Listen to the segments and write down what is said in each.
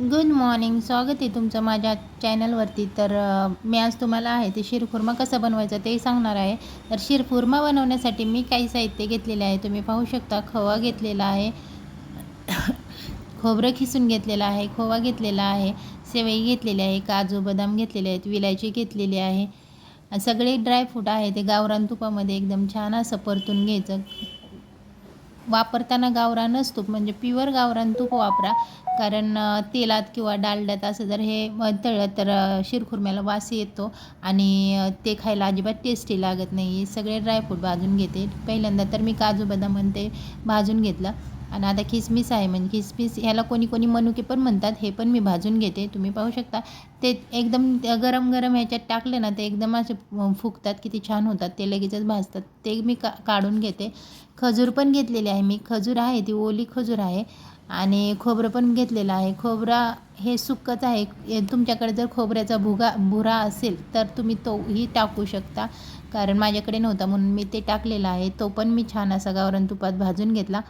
Good morning स्वागत आहे तुमचं माझ्या चॅनलवरती तर मी आज तुम्हाला आहे ते शिरखुर्मा कसं बनवायचं ते सांगणार आहे. तर शिरखुर्मा बनवण्यासाठी मी काही साहित्य घेतलेले आहे. तुम्ही पाहू शकता खवा घेतलेला आहे. खोबरं खिसून घेतलेलं आहे खोवा घेतलेला आहे सेवई घेतलेली आहे काजू बदाम घेतलेले आहेत विलायची घेतलेली आहे. सगळे ड्रायफ्रूट आहे ते गावरान तुपामध्ये एकदम छान असं परतून घ्यायचं. वापरताना गावरानच तूप म्हणजे प्युअर गावरान तूप वापरा. कारण तेलात किंवा डालड्यात असं जर हे तळलं तर शिरखुरम्याला वास येतो आणि ते खायला अजिबात टेस्टी लागत नाही. सगळे ड्रायफ्रूट भाजून घेते. पहिल्यांदा तर मी काजू बदाम म्हणते भाजून घेतलं. आणि आता किसमिस आहे म्हणजे किसमिस ह्याला कोणी कोणी मनुके पण म्हणतात हे पण मी भाजून घेते तुम्ही पाहू शकता. ते एकदम गरम गरम ह्याच्यात टाकले ना ते एकदम असे फुगतात किती छान होतात ते लगेचच भाजतात. ते मी का काढून घेते. खजूर पण घेतलेली आहे मी. खजूर आहे ती ओली खजूर आहे. आणि खोबरं पण घेतलेलं आहे. खोबरा हे सुकंच आहे. तुमच्याकडे जर खोबऱ्याचा भुगा भुरा असेल तर तुम्ही तोही टाकू शकता. कारण माझ्याकडे नव्हता म्हणून मी ते टाकलेलं आहे. तो पण मी छान असा गावरण तुपात भाजून घेतला.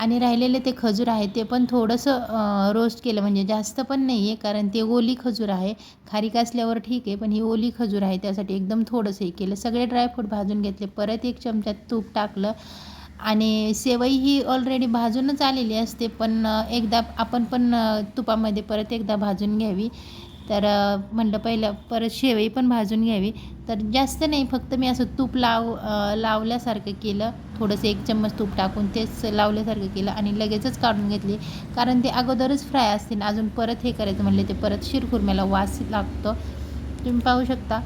आणि राहिलेले ते खजूर आहे ते पण थोडंसं रोस्ट केलं. म्हणजे जास्त पण नाही आहे कारण ते ओली खजूर आहे. खारीक असल्यावर ठीक आहे पण ही ओली खजूर आहे त्यासाठी एकदम थोडंसं हे केलं. सगळे ड्रायफ्रूट भाजून घेतले. परत एक चमच्यात तूप टाकलं. आणि सेवई ही ऑलरेडी भाजूनच आलेली असते पण एकदा आपण पण तुपामध्ये परत एकदा भाजून घ्यावी. तर म्हणलं पहिलं परत शेवई पण भाजून घ्यावी. तर जास्त नाही फक्त मी असं तूप लाव लावल्यासारखं केलं. थोडंसं एक चम्मच तूप टाकून तेच लावल्यासारखं केलं आणि लगेचच काढून घेतली. कारण ते अगोदरच फ्राय असतील. अजून परत हे करायचं म्हणले ते परत शिरखुरम्याला वास लागतो. तुम्ही पाहू शकता.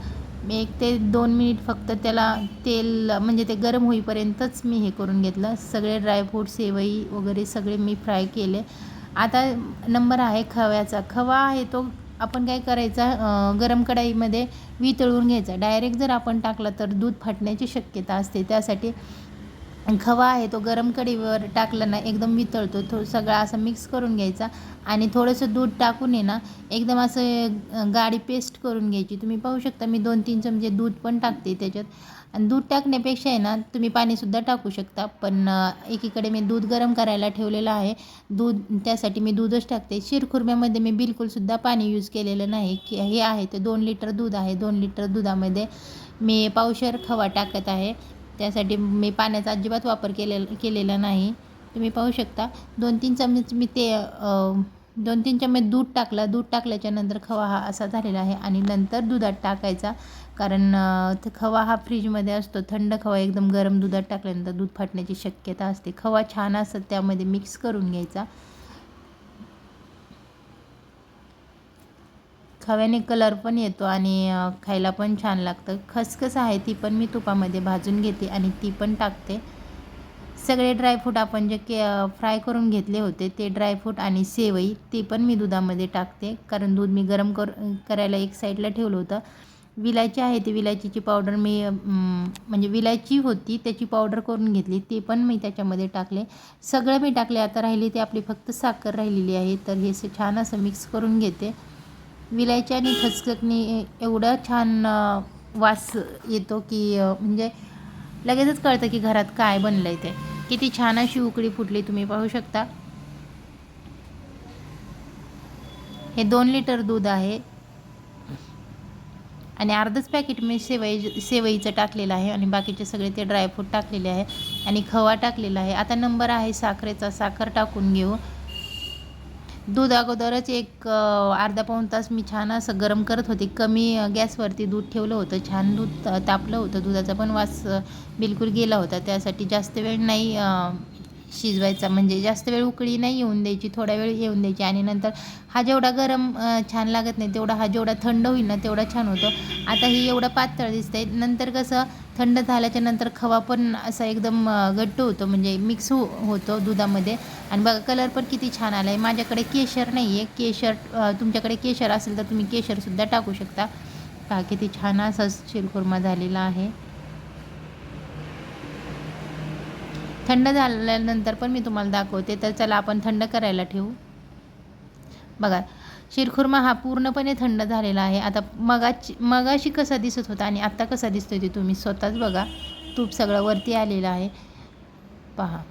मी एक ते दोन मिनिट फक्त त्याला तेल म्हणजे ते गरम होईपर्यंतच मी हे करून घेतलं. सगळे ड्रायफ्रूट सेवई वगैरे सगळे मी फ्राय केले. आता नंबर आहे खव्याचा. खवा आहे तो आपण काय करायचा गरम कढाईमध्ये वितळून घ्यायचा. डायरेक्ट जर आपण टाकला तर दूध फाटण्याची शक्यता असते. त्यासाठी खवा आहे तो गरम कढीवर टाकला ना एकदम वितळतो. थो सगळा असा मिक्स करून घ्यायचा आणि थोडंसं दूध टाकून आहे ना एकदम असं गाडी पेस्ट करून घ्यायची. तुम्ही पाहू शकता मी दोन तीन चमचे दूध पण टाकते त्याच्यात. आणि दूध टाकण्यापेक्षा आहे ना तुम्ही पाणीसुद्धा टाकू शकता. पण एकीकडे मी दूध गरम करायला ठेवलेलं आहे. दूध त्यासाठी मी दूधच टाकते. शिरखुर्म्यामध्ये मी बिलकुलसुद्धा पाणी यूज केलेलं नाही. की हे आहे ते दोन लिटर दूध आहे. दोन लिटर दुधामध्ये मी पावशर खवा टाकत आहे. त्यासाठी मी पाण्याचा अजिबात वापर केलेला केलेला नाही. तुम्ही पाहू शकता दोन तीन चमच मी ते दोन तीन चमच दूध टाकलं दूध टाकल्याच्या नंतर खवा हा असा झालेला आहे आणि नंतर दुधात टाकायचा. कारण ते खवा हा फ्रीजमध्ये असतो थंड खवा एकदम गरम दुधात टाकल्यानंतर दूध फाटण्याची शक्यता असते. खवा छान असतात त्यामध्ये मिक्स करून घ्यायचा. खव्याने कलर पण येतो आणि खायला पण छान लागतं. खसखस आहे ती पण मी तुपामध्ये भाजून घेते आणि ती पण टाकते. सगळे ड्रायफ्रूट आपण जे के फ्राय करून घेतले होते ते ड्रायफ्रूट आणि सेवई ते पण मी दुधामध्ये टाकते. कारण दूध मी गरम कर करायला एक साईडला ठेवलं होतं. विलायची आहे ती विलायचीची पावडर मी म्हणजे विलायची होती त्याची पावडर करून घेतली. ते पण मी त्याच्यामध्ये टाकले. सगळं मी टाकले. आता राहिली ती आपली फक्त साखर राहिलेली आहे. तर हे असं छान असं मिक्स करून घेते. विलायची आणि खसखसनी एवढा छान वास येतो की म्हणजे लगेचच कळतं की घरात काय बनलं आहे ते. किती छान अशी उकळी फुटली तुम्ही पाहू शकता. हे दोन लिटर दूध आहे. आणि अर्धच पॅकेट मी सेवई सेवईचं टाकलेलं आहे आणि बाकीचे सगळे ते ड्रायफ्रूट टाकलेले आहे. आणि खवा टाकलेला आहे. आता नंबर आहे साखरेचा. साखर टाकून घेऊ. दूध अगोदरच एक अर्धा पाऊण तास मी छान असं गरम करत होते. कमी गॅसवरती दूध ठेवलं होतं. छान दूध तापलं होतं. दुधाचा पण वास बिलकुल गेला होता. त्यासाठी जास्त वेळ नाही शिजवायचा. म्हणजे जास्त वेळ उकळी नाही येऊन द्यायची थोडा वेळ येऊन द्यायची. आणि नंतर हा जेवढा गरम छान लागत नाही तेवढा हा जेवढा थंड होईल ना तेवढा छान होतो. आता ही एवढं पातळ दिसतंय. नंतर कसं थंड झाल्याच्यानंतर खवा पण असा एकदम घट्ट होतो. म्हणजे मिक्स हो होतो दुधामध्ये. आणि बघा कलर पण किती छान आला आहे माझ्याकडे केशर नाही आहे केशर तुमच्याकडे केशर असेल तर तुम्ही केशरसुद्धा टाकू शकता. पहा किती छान असा शिरखुर्मा झालेला आहे. थंड झाल्यानंतर पण मी तुम्हाला दाखवते. तर चला आपण थंड करायला ठेवू. बघा शिरखुर्मा हा पूर्णपणे थंड झालेला आहे. आता मगाची मगाशी कसा दिसत होता आणि आत्ता कसा दिसतोय ते तुम्ही स्वतःच बघा. तूप सगळं वरती आलेलं आहे. पहा.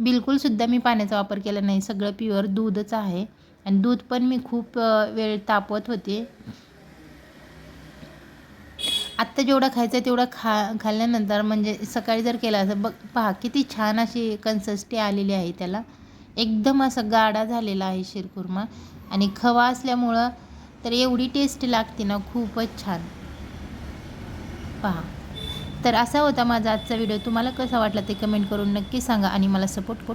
बिलकुलसुद्धा मी पाण्याचा वापर केला नाही. सगळं प्युअर दूधच आहे. आणि दूध पण मी खूप वेळ तापवत होते. आत्ता जेवढं खायचं आहे तेवढं खा खाल्ल्यानंतर म्हणजे सकाळी जर केला असं बघ पहा किती छान अशी कन्सिस्टी आलेली आहे त्याला. एकदम असा गाडा झालेला आहे शिरकुर्मा आणि खवा असल्यामुळं तर एवढी टेस्ट लागते ना खूपच छान. पहा. तर असा होता माझा आजचा व्हिडिओ तुम्हाला कसा वाटला ते कमेंट करून नक्की सांगा आणि मला सपोर्ट